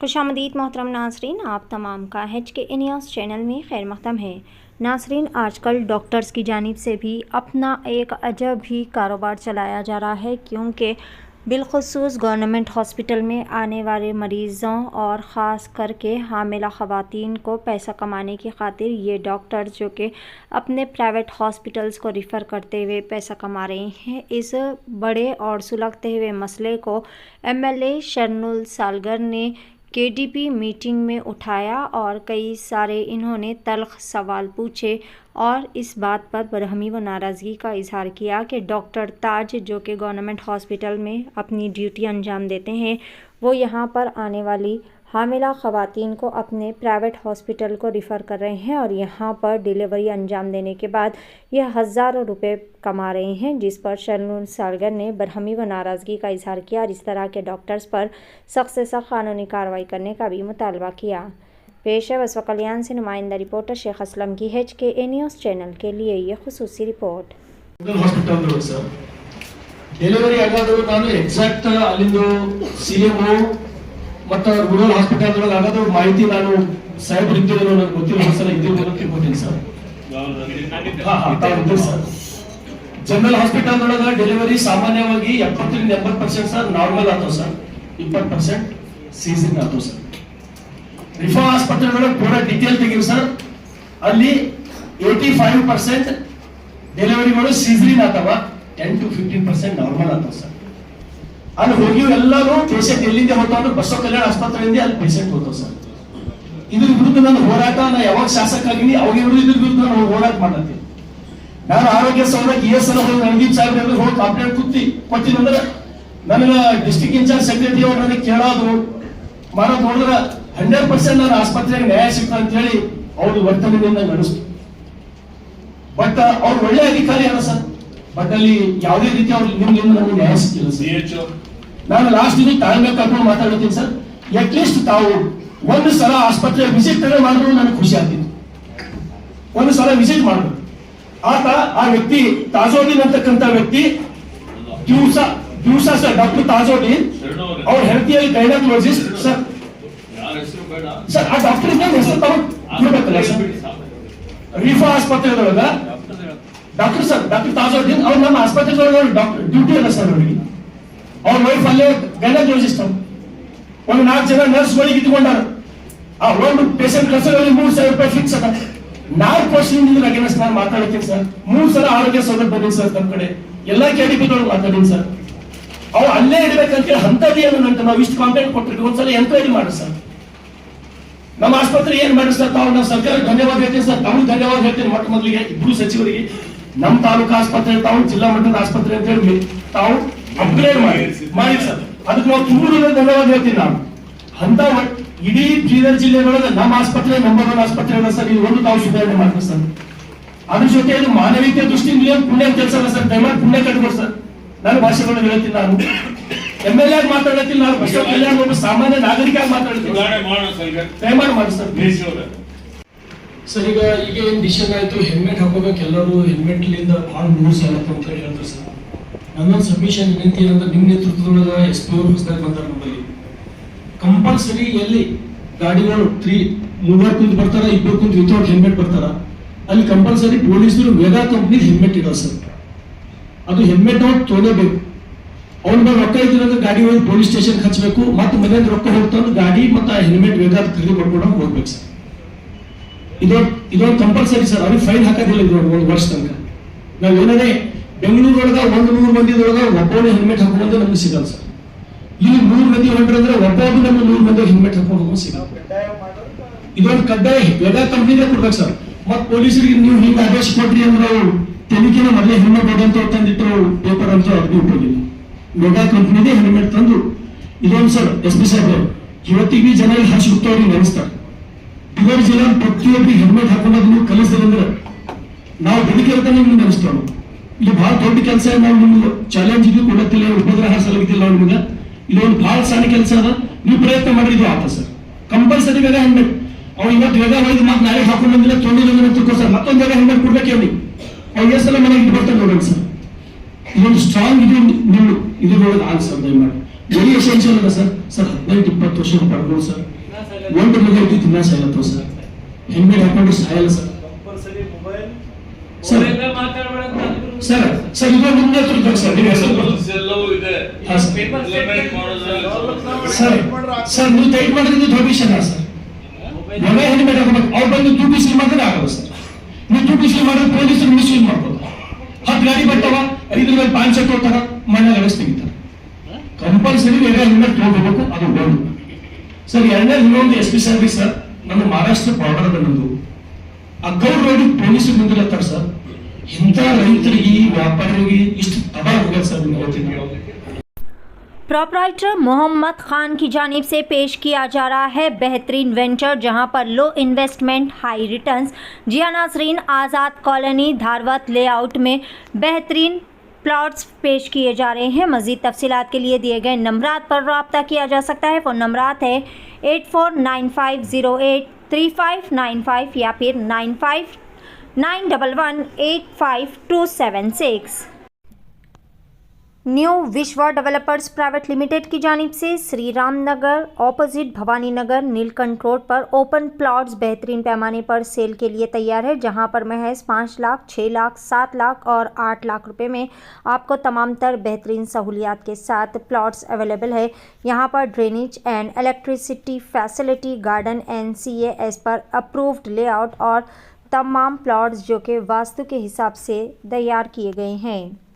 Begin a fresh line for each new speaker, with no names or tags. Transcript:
खुश आमदीद मोहतरम नाजरीन, आप तमाम का एच के न्यूज़ चैनल में खैर मकदम है। नाजरीन, आजकल डॉक्टर्स की जानब से भी अपना एक अजब ही कारोबार चलाया जा रहा है, क्योंकि बिलखसूस गवर्नमेंट हॉस्पिटल में आने वाले मरीज़ों और ख़ास करके हामिला ख़वातीन को पैसा कमाने की खातिर ये डॉक्टर जो कि अपने प्राइवेट हॉस्पिटल्स को रिफ़र करते हुए पैसा कमा रहे हैं, इस बड़े और सुलगते हुए मसले को एमएलए शरनुल सालगर ने केडीपी मीटिंग में उठाया और कई सारे इन्होंने तलख सवाल पूछे और इस बात पर बरहमी व नाराज़गी का इजहार किया कि डॉक्टर ताज, जो कि गवर्नमेंट हॉस्पिटल में अपनी ड्यूटी अंजाम देते हैं, वो यहाँ पर आने वाली हामिला ख़वातीन को अपने प्राइवेट हॉस्पिटल को रिफ़र कर रहे हैं और यहाँ पर डिलीवरी अंजाम देने के बाद यह हज़ारों रुपए कमा रहे हैं जिस पर शरणुल सालगर ने बरहमी व नाराज़गी का इजहार किया और इस तरह के डॉक्टर्स पर सख्त से सख्त कानूनी कार्रवाई करने का भी मुतालबा किया पेश है वसव कल्याण से नुमाइंदा रिपोर्टर शेख असलम की एच के ए न्यूज़ चैनल के लिए ये खसूसी रिपोर्ट
ಹಾಸ್ಪಿಟಲ್ ಸರ್ ಡೆಲಿವರಿ ಆಗೋದು ನಾನು ಎಕ್ಸಾಕ್ಟ್ ಅಲ್ಲಿಂದು ಸಿ ಎಂ ಮತ್ತು ರೂರಲ್ ಹಾಸ್ಪಿಟಲ್ ಒಳಗೆ ಆಗೋದು ಮಾಹಿತಿ ನಾನು ಸಾಹೇಬ್ರು ಇದ್ದಿರೋ ನನಗೆ ಗೊತ್ತಿಲ್ಲ. ಸಲ ಅಂತ ತಿಳ್ಕೊತೀನಿ, ಸರ್. ಸರ್. ಜನರಲ್ ಹಾಸ್ಪಿಟಲ್ ಒಳಗೆ ಡೆಲಿವರಿ ಸಾಮಾನ್ಯವಾಗಿ ಎಪ್ಪತ್ತರಿಂದ ಎಂಬತ್ತು ಪರ್ಸೆಂಟ್ ಸರ್. ನಾರ್ಮಲ್ ಆಗ್ತಾವ ಸರ್. ಇಪ್ಪತ್ತು ಪರ್ಸೆಂಟ್ ಸೀಸನ್ ಆಯ್ತು ಸರ್. ರಿಫಾ ಆಸ್ಪತ್ರೆ ಒಳಗೆ ಪೂರಾ ಡಿಟೇಲ್ ತೆಗೀವಿ ಸರ್. ಅಲ್ಲಿ ಏಯ್ಟಿ ಫೈವ್ ಪರ್ಸೆಂಟ್ ಡೆಲಿವರಿಗಳು ಸೀಸರಿನ್ ಅಥವಾ ten to fifteen percent normal ಆಗ್ತಾವ ಸರ್. ಅಲ್ಲಿ ಹೋಗಿ ಎಲ್ಲರೂ ಪೇಷಂಟ್ ಎಲ್ಲಿಂದ ಅಂದ್ರೆ ಬಸವ ಕಲ್ಯಾಣ ಆಸ್ಪತ್ರೆಯಿಂದ ಅಲ್ಲಿ ಪೇಷಂಟ್ ಹೋಗ್ತಾವ ಸರ್. ಇದ್ರ ವಿರುದ್ಧ ನನ್ನ ಹೋರಾಟ, ನಾ ಯಾವಾಗ ಶಾಸಕ ಆಗಿನಿ, ಅವಾಗ ಇದ್ರ ವಿರುದ್ಧ ನಾನು ಹೋರಾಟ ಮಾಡತ್ತೀನಿ ನಾನು ಆರೋಗ್ಯ ಸೌಲಭ್ಯ ಎಸ್ ಎಲ್ ಹೋಗಿ ರಣದೀಪ್ ಸಾಹೇಬ್ ಅಂದ್ರೆ ಹೋಗಿ ಕಂಪ್ಲೇಂಟ್ ಕುತ್ತಿ ಕೊಟ್ಟಿನಂದ್ರೆ ನನ್ನ ಡಿಸ್ಟಿಕ್ ಇನ್ಚಾರ್ಜ್ ಸೆಕ್ರೆಟರಿ ಅವ್ರು ನನಗೆ ಕೇಳೋದು. ಮಾಡೋದು ನೋಡಿದ್ರೆ ಹಂಡ್ರೆಡ್ ಪರ್ಸೆಂಟ್ ನಾನು ಆಸ್ಪತ್ರೆಗೆ ನ್ಯಾಯ ಸಿಗ್ತ ಅಂತ ಹೇಳಿ ಅವ್ರ ವರ್ತನೆಯಿಂದ ನಡೆಸ್ತು. ಬಟ್ ಅವ್ರು ಒಳ್ಳೆ ಅಧಿಕಾರಿ ಅಲ್ಲ ಸರ್. ಬಟ್ ಅಲ್ಲಿ ಯಾವುದೇ ರೀತಿ ಅವ್ರು ನಿಮ್ಗಿಂದ ನಮಗೆ ನ್ಯಾಯ ಸಿಕ್ಕಿಲ್ಲ ಸರ್. ನಾನು ಲಾಸ್ಟ್ ದಿನ ತಾಳ್ಮೆ ಕರ್ಕೊಂಡು ಮಾತಾಡ್ತೀನಿ ಸರ್. ಅಟ್ ಲೀಸ್ಟ್ ತಾವು ಒಂದು ಸಲ ಆಸ್ಪತ್ರೆ ವಿಸಿಟ್ ಮಾಡಿದ್ರು ನನಗೆ ಖುಷಿ ಆಗ್ತಿತ್ತು. ಒಂದು ಸಲ ವಿಸಿಟ್ ಮಾಡಿದ್ರು. ಆತ ಆ ವ್ಯಕ್ತಿ ತಾಜೋದಿನ್ ಅಂತಕ್ಕಂಥ ವ್ಯಕ್ತಿ ದಿವಸ ದಿವಸ ಸರ್ ಡಾಕ್ಟರ್ ತಾಜೋದಿನ್ ಅವ್ರ ಹೆಲ್ತಿಯಲ್ಲಿ ಗೈನಕಾಲಜಿಸ್ಟ್ ಸರ್. ಸರ್ ಆ ಡಾಕ್ಟರ್ ಹೆಸರು ತಾವು ರೀಫಾ ಆಸ್ಪತ್ರೆದೊಳಗ ಡಾಕ್ಟರ್ ಸರ್, ಡಾಕ್ಟರ್ ತಾಜುದ್ದೀನ್ ಅವ್ರು ನಮ್ಮ ಆಸ್ಪತ್ರೆ ಡಾಕ್ಟರ್ ಡ್ಯೂಟಿ ಅಲ್ಲ ಸರ್ ಅವರಿಗೆ. ಅವ್ರ ವೈಫ್ ಅಲ್ಲೇ ಗೈನಕಾಲಜಿಸ್ಟ್ ಅವ್ರು. ಒಂದು ನಾಲ್ಕು ಜನ ನರ್ಸ್ಗಳಿಗೆ ಇಟ್ಕೊಂಡಾರ ಆ ಒಂದು ಪೇಷಂಟ್ ಕಳ್ಸೋದ್ರಲ್ಲಿ ಮೂರು ಸಾವಿರ ರೂಪಾಯಿ ಫಿಕ್ಸ್ ಅದ ನಾಲ್ಕು ವರ್ಷದಿಂದ ಅಗೇನ್ಸ್ಟ್ ನಾನು ಮಾತಾಡ್ತೀನಿ ಸರ್. ಮೂರು ಸಲ ಆರೋಗ್ಯ ಸೌಲಭ್ಯ ಬಂದಿನಿ ಸರ್ ನಮ್ಮ ಕಡೆ. ಎಲ್ಲಾ ಕೆಡಿಪಿದೊಳಗೆ ಮಾತಾಡೀನಿ ಸರ್. ಅವು ಅಲ್ಲೇ ಇಡ್ಬೇಕಂತ ಹಂತದಿ ಏನಂತ ನಾವು ಇಷ್ಟು ಕಾಂಪ್ಲೇಂಟ್ ಕೊಟ್ಟಿರ್ತೀವಿ ಒಂದ್ಸಲ ಎಂಕ್ವೈರಿ ಮಾಡಿ ಸರ್. ನಮ್ಮ ಆಸ್ಪತ್ರೆ ಏನ್ ಮಾಡಿ ಸರ್ ತಾವು? ನಾವು ಸರ್ಕಾರ ಧನ್ಯವಾದ ಹೇಳ್ತೀನಿ ಸರ್. ತಮಗೆ ಧನ್ಯವಾದ ಹೇಳ್ತೀನಿ ಮೊಟ್ಟ ಮೊದಲಿಗೆ ಇಬ್ರು ಸಚಿವರಿಗೆ. ನಮ್ಮ ತಾಲೂಕು ಆಸ್ಪತ್ರೆ ತಾವು ಜಿಲ್ಲಾ ಮಟ್ಟದ ಆಸ್ಪತ್ರೆ ಅಂತ ಹೇಳಿ ತಾವು ಅಪ್ಗ್ರೇಡ್ ಮಾಡಿ. ಮಾಡಿ ಸರ್. ಅದಕ್ಕೆ ನಾವು ತುಂಬ ಧನ್ಯವಾದ ಹೇಳ್ತೀನಿ ನಾನು. ಅಂತ ಇಡೀ ಬೀದರ್ ಜಿಲ್ಲೆಗಳಲ್ಲಿ ನಮ್ಮ ಆಸ್ಪತ್ರೆ ನಂಬರ್ ಒನ್ ಆಸ್ಪತ್ರೆ ಅಲ್ಲ ಸರ್. ಇದು ಒಂದು ತಾವು ಸುಧಾರಣೆ ಮಾಡ್ತೀವಿ ಸರ್. ಅದ್ರ ಜೊತೆ ಇದು ಮಾನವೀಯತೆ ದೃಷ್ಟಿಯಿಂದ ಏನು ಪುಣ್ಯ ಕೆಲಸ ಅಲ್ಲ ಸರ್. ದಯಮಾಡಿ ಪುಣ್ಯ ಕಟ್ಕೊಡಿ ಸರ್. ನಾನು ಭಾಷೆಗಳನ್ನು ಹೇಳ್ತೀನಿ ನಾನು. ಎಂ ಎಲ್ ಎ ಮಾತಾಡತ್ತಿಲ್ಲ ನಾನು ಬಸವ ಕಲ್ಯಾಣ ಒಬ್ಬ ಸಾಮಾನ್ಯ ನಾಗರಿಕ ಮಾತಾಡ್ತೀನಿ. ದಯಮಾಡಿ ಮಾಡಿ ಸರ್. ಸರ್, ಈಗ ಈಗ ಏನ್ ಡಿಸಿಷನ್ ಆಯ್ತು? ಹೆಲ್ಮೆಟ್ ಹಾಕೋಬೇಕು, ಎಲ್ಲರೂ ಹೆಲ್ಮೆಟ್ ಲಿಂದ ಭಾಳ ರೂಲ್ಸ್ ಆಗತ್ತೆ ಅಂತ ಹೇಳಿ ಹೇಳ್ತಾರೆ ಸರ್. ನನ್ನೊಂದು ಸಬ್ಮಿಷನ್ ವಿನಂತಿ ಏನಂದ್ರೆ ನಿಮ್ಮ ನೇತೃತ್ವದೊಳಗ ಎಸ್ ಪಿ ಅವರು ಹೊಸದಾಗಿ ನಮ್ಮಲ್ಲಿ. ಕಂಪಲ್ಸರಿ ಎಲ್ಲಿ ಗಾಡಿಗಳು ತ್ರೀ ಮೂವರು ಕುಂತ್ ಬರ್ತಾರ, ಇಬ್ಬರು ಕುಂತ್ ವಿತೌಟ್ ಹೆಲ್ಮೆಟ್ ಬರ್ತಾರ. ಅಲ್ಲಿ ಕಂಪಲ್ಸರಿ ಪೊಲೀಸರು ವೇಗಾ ಕಂಪ್ನಿ ಹೆಲ್ಮೆಟ್ ಇಡೋ ಸರ್. ಅದು ಹೆಲ್ಮೆಟ್ ಅವ್ರು ತೊಗೋಬೇಕು. ಅವ್ನ ಮೇಲೆ ರೊಕ್ಕ ಇದ್ರಂದ್ರೆ ಗಾಡಿ ಹೋಗಿ ಪೊಲೀಸ್ ಸ್ಟೇಷನ್ ಹಚ್ಚಬೇಕು ಮತ್ತೆ ಮನೆಯಿಂದ ರೊಕ್ಕ ಹೋಗ್ತಾನೆ ಗಾಡಿ ಮತ್ತೆ ಹೆಲ್ಮೆಟ್ ವೇಗ ಖರೀದಿ ಮಾಡ್ಕೊಂಡು ಹೋಗ್ಬೇಕು ಸರ್. ಇದೊಂದು ಇದೊಂದು ಕಂಪಲ್ಸರಿ ಸರ್ ಅವ್ರಿಗೆ ಫೈನ್ ಹಾಕೋದಿಲ್ಲ ಇದು ಒಂದು ವರ್ಷ ತನಕ. ನಾವು ಏನಾದ್ರೆ ಬೆಂಗಳೂರೊಳಗ ಒಂದು ನೂರು ಮಂದಿದೊಳಗ ಒಬ್ಬನೇ ಹೆಲ್ಮೆಟ್ ಹಾಕೊಂಡು ನಮ್ಗೆ ಸಿಗಲ್ಲ ಸರ್ ಇಲ್ಲಿ ನೂರು ಮಂದಿ ಹೊಂಟ್ರಂದ್ರೆ ಒಬ್ಬೊಬ್ಬ ನಮ್ಮ ನೂರು ಮಂದಿ ಹೆಲ್ಮೆಟ್ ಹಾಕೊಂಡು ಹೋಗೋ ಸಿಗಲ್ಲ. ಇದೊಂದು ಕಡ್ಡಾಯ ಎಲ್ಲ ಕಂಪ್ನಿನೇ ಕೊಡ್ಬೇಕು ಸರ್ ಮತ್ತೆ ಪೊಲೀಸರಿಗೆ ನೀವು ಹಿಂಗ ಆದೇಶ ಕೊಟ್ರಿ ಅಂದ್ರೆ ಅವ್ರು ತೆಲಿಕೆನ ಮೊದಲೇ ಹೆಲ್ಮೆಟ್ ಹೊಡೆಂತ ತಂದಿಟ್ರು ಪೇಪರ್ ಅಂತ ಅದು ಉಪಯೋಗಿಲ್ಲ ಮೆಗಾ ಕಂಪ್ನಿದೇ ಹೆಲ್ಮೆಟ್ ತಂದು ಇದೊಂದು ಸರ್ ಎಸ್ ಪಿ ಸಾಹೇಬ್ ಇವತ್ತಿಗೆ ಜನ ಇಲ್ಲಿ ಹಚ್ಚಿ ಹುಟ್ಟವ್ರಿಗೆ ನೆನೆಸ್ತಾರೆ. ಬೀದರ್ ಜಿಲ್ಲಾ ಪ್ರತಿಯೊಬ್ಬರು ಹೆಲ್ಮೆಟ್ ಹಾಕೊಂಡು ನೀವು ಕಲಿಸಿದ್ರೆ ನಾವು ಬದುಕಿರ್ತಾನೆ ನಿಮ್ಗೆ ನೆನೆಸ್ತೇವೆ ಇಲ್ಲಿ ಬಹಳ ದೊಡ್ಡ ಕೆಲಸ ನಾವು ನಿಮ್ಗೆ ಚಾಲೆಂಜ್ ಇದು ಕೊಡತ್ತಿಲ್ಲ, ಉಪಗ್ರಹ ಹಾಸಲಾಗಿದ್ದಿಲ್ಲ ನಾವು ನಿಮ್ಗೆ. ಇದೊಂದು ಬಹಳ ಸಣ್ಣ ಕೆಲಸ ಅದ. ನೀವು ಪ್ರಯತ್ನ ಮಾಡ್ರಿ ಇದು ಆತ ಸರ್. ಕಂಪಲ್ಸರಿ ವೇಗ ಹೆಲ್ಮೆಟ್. ಅವ್ನು ಇವತ್ತು ವೇಗ ಹೋಗಿ ಮತ್ತೆ ನಾಳೆ ಹಾಕೊಂಡು ಬಂದಿಲ್ಲ ತೊಂದರೆ ತಿಳ್ಕೊ ಸರ್. ಮತ್ತೊಂದು ವೇಗ ಹೆಲ್ಮೆಟ್ ಕೊಡ್ಬೇಕು ಹೇಳಿ ಅವ್ನು ಎಷ್ಟು ಸಲ ಮನೆಗೆ ಇಟ್ಟು ಬರ್ತಾನೆ ನೋಡೋಣ ಸರ್. ಇದೊಂದು ಸ್ಟ್ರಾಂಗ್ ಇದು ನಿಮ್ಮ ಇದು ಆಗ ಸರ್, ದಯಮಾಡಿ. ವೆರಿ ಎಸೆನ್ಷಿಯಲ್ ಅಲ್ಲ ಸರ್? ಸರ್, ಹದಿನೈದು, ಇಪ್ಪತ್ತು ವರ್ಷ ಪಡ್ಬೋದು ಸರ್. ಒಂದು ಮಗು ತಿನ್ನ ಸಾಯಲತ್ತವ ಸರ್? ಹೆಮ್ಮೆ ಹಾಕೊಂಡು ಸಾಯಲ್ಲ ಸರ್. ಸರ್ ಸರ್ ಸರ್ ಇದು ನಿಮ್ಮ ಹತ್ರ ಸರ್ ಸರ್. ಸರ್ ನೀವು ಟೈಟ್ ಮಾಡಿದ್ರೆ ದೊಡ್ಡ ವಿಷಯ ಅಲ್ಲ ಸರ್. ಮಗ ಹೆಲ್ಮೆಟ್ ಹಾಕೋಬೇಕು. ಅವ್ರು ಬಂದು ಟೂ ಪಿ ಸಿ ಮಾಡಿದ್ರೆ ಆಗಲ್ಲ ಸರ್. ನೀವು ಟೂ ಪಿ ಸಿ ಮಾಡಿದ್ರೆ ಪೊಲೀಸರು ಮಿಸ್ಯೂಸ್ ಮಾಡ್ಬೋದು. ಹತ್ತು ಗಾಡಿ ಬರ್ತಾವ, ಐದು ರೂಪಾಯಿ ಪಾಂಚ್ ಹೋಗ್ತಾರ ಮಣ್ಣಲ್ಲಿ ತೆಗಿತಾರೆ ಕಂಪಲ್ಸರಿ ಬೇರೆ ಹೆಲ್ಮೆಟ್ ತಗೋಬೇಕು ಅದು ಒಂದು ಸರ್ ಎರಡನೇ ಇನ್ನೊಂದು ಎಸ್ ಪಿ ಸರ್ವಿಸ್ ಸರ್ ನಮ್ಮ ಮಹಾರಾಷ್ಟ್ರ ಬಾರ್ಡರ್ ಅದ ನಮ್ದು ಅಗ್ಗೌಡ್ ರೋಡ್ ಪೊಲೀಸರು ಮುಂದಿರ್ತಾರೆ ಸರ್ ಇಂಥ ರೈತರಿಗೆ ವ್ಯಾಪಾರಿಗಳಿಗೆ ಇಷ್ಟು ತಬಾ ಹೋಗ್ಯದ ಸರ್ ನೀವು ಹೇಳ್ತೀನಿ
प्रोपराइटर मोहम्मद खान की जानिब से पेश किया जा रहा है बेहतरीन वेंचर जहां पर low investment high returns Zia Nazreen Azad colony धारवत layout में बेहतरीन प्लॉट्स पेश किए जा रहे हैं। मज़ीद तफसीत के लिए दिए गए नंबरात पर रबता किया जा सकता है। फ़ोन नंबरात है eight four nine five zero eight three five nine five या फिर nine five nine double one eight five two seven six. New Vishwa developers private limited की जानब से श्री राम नगर ऑपोजिट भवानी नगर नीलकंठ रोड पर ओपन प्लॉट्स बेहतरीन पैमाने पर सेल के लिए तैयार है, जहाँ पर महज पाँच लाख छः लाख, सात लाख और आठ लाख रुपए में आपको तमाम तर बेहतरीन सहूलियात के साथ प्लॉट्स अवेलेबल है। यहाँ पर drainage and electricity facility, garden N C S पर अप्रूव्ड लेआउट और तमाम प्लॉट्स जो कि वास्तु के हिसाब से तैयार किए गए हैं।